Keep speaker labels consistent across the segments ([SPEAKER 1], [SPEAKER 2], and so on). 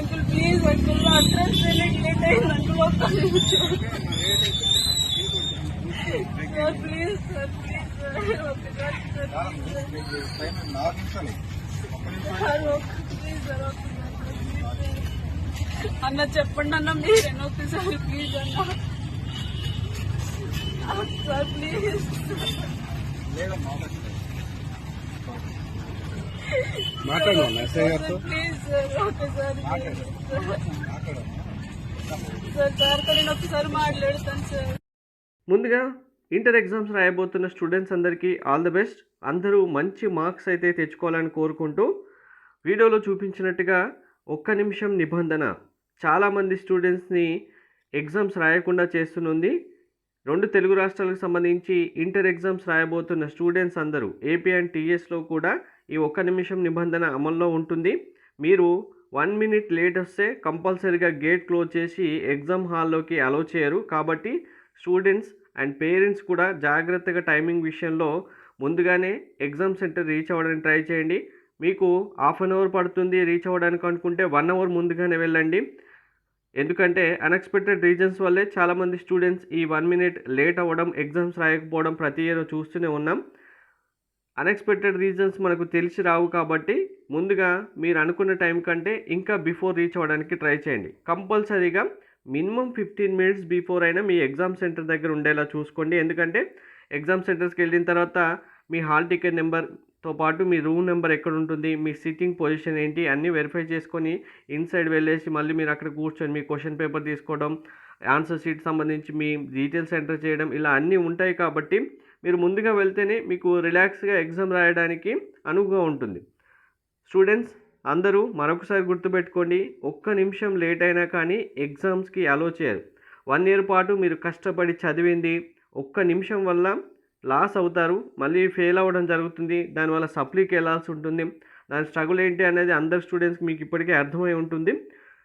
[SPEAKER 1] Uncle please uncle address late అయింది uncle ఒక్క sir please sir please sir ఒక్కసారి sir please please sir. అన్న చెప్పండి అన్న మీరేనా ఒకసారి ప్లీజ్ అన్న. సార్ ప్లీజ్
[SPEAKER 2] లేదమ్మా
[SPEAKER 3] మాట్లాడమా ఎస్ఐ గారితో
[SPEAKER 1] ప్లీజ్ సార్ ఒకసారి
[SPEAKER 2] మాట్లాడు.
[SPEAKER 1] సార్
[SPEAKER 2] మాట్లాడమ్మా
[SPEAKER 1] సార్ సార్తో నేను
[SPEAKER 4] ముందుగా ఇంటర్ ఎగ్జామ్స్ రాయబోతున్న స్టూడెంట్స్ అందరికీ ఆల్ ద బెస్ట్. అందరూ మంచి మార్క్స్ అయితే తెచ్చుకోవాలని కోరుకుంటూ వీడియోలో చూపించినట్టుగా ఒక్క నిమిషం నిబంధన. చాలామంది స్టూడెంట్స్ని ఎగ్జామ్స్ రాయకుండా చేస్తున్నది రెండు తెలుగు రాష్ట్రాలకు సంబంధించి ఇంటర్ ఎగ్జామ్స్ రాయబోతున్న స్టూడెంట్స్ అందరూ ఏపీ అండ్ టీఎస్లో కూడా ఈ ఒక్క నిమిషం నిబంధన అమల్లో ఉంటుంది. మీరు వన్ మినిట్ లేట్ వస్తే కంపల్సరీగా గేట్ క్లోజ్ చేసి ఎగ్జామ్ హాల్లోకి అలో చేయరు. కాబట్టి స్టూడెంట్స్ అండ్ పేరెంట్స్ కూడా జాగ్రత్తగా టైమింగ్ విషయంలో ముందుగానే ఎగ్జామ్ సెంటర్ రీచ్ అవ్వడానికి ట్రై చేయండి. మీకు హాఫ్ అన్ అవర్ పడుతుంది రీచ్ అవ్వడానికి అనుకుంటే వన్ అవర్ ముందుగానే వెళ్ళండి. ఎందుకంటే అన్ఎక్స్పెక్టెడ్ రీజన్స్ వల్లే చాలామంది స్టూడెంట్స్ ఈ వన్ మినిట్ లేట్ అవ్వడం ఎగ్జామ్స్ రాయకపోవడం ప్రతి ఇయర్ చూస్తూనే ఉన్నాం. అన్ఎక్స్పెక్టెడ్ రీజన్స్ మనకు తెలిసి రావు కాబట్టి ముందుగా మీరు అనుకున్న టైం కంటే ఇంకా బిఫోర్ రీచ్ అవ్వడానికి ట్రై చేయండి. కంపల్సరీగా మినిమం ఫిఫ్టీన్ మినిట్స్ బిఫోర్ అయినా మీ ఎగ్జామ్ సెంటర్ దగ్గర ఉండేలా చూసుకోండి. ఎందుకంటే ఎగ్జామ్ సెంటర్స్కి వెళ్ళిన తర్వాత మీ హాల్ టికెట్ నెంబర్ తో పాటు మీ రూమ్ నెంబర్ ఎక్కడ ఉంటుంది మీ సిట్టింగ్ పొజిషన్ ఏంటి అన్నీ వెరిఫై చేసుకొని ఇన్సైడ్ వెళ్ళేసి మళ్ళీ మీరు అక్కడ కూర్చొని మీ క్వశ్చన్ పేపర్ తీసుకోవడం ఆన్సర్ షీట్ సంబంధించి మీ డీటెయిల్స్ ఎంటర్ చేయడం ఇలా అన్నీ ఉంటాయి కాబట్టి మీరు ముందుగా వెళ్తేనే మీకు రిలాక్స్గా ఎగ్జామ్ రాయడానికి అనువుగా ఉంటుంది. స్టూడెంట్స్ అందరూ మరొకసారి గుర్తుపెట్టుకోండి ఒక్క నిమిషం లేట్ అయినా కానీ ఎగ్జామ్స్కి అలో చేయరు. వన్ ఇయర్ పాటు మీరు కష్టపడి చదివింది ఒక్క నిమిషం వల్ల లాస్ అవుతారు మళ్ళీ ఫెయిల్ అవ్వడం జరుగుతుంది. దానివల్ల సప్లీకి వెళ్ళాల్సి ఉంటుంది. దాని స్ట్రగుల్ ఏంటి అనేది అందరు స్టూడెంట్స్కి మీకు ఇప్పటికే అర్థమై ఉంటుంది.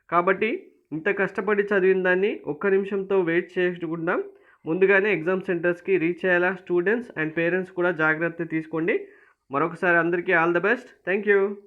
[SPEAKER 4] కాబట్టి ఇంత కష్టపడి చదివిన దాన్ని ఒక్క నిమిషంతో వెయిట్ చేయకుండా ముందుగానే ఎగ్జామ్ సెంటర్స్కి రీచ్ అయ్యేలా స్టూడెంట్స్ అండ్ పేరెంట్స్ కూడా జాగ్రత్త తీసుకోండి. మరొకసారి అందరికీ all the best. Thank you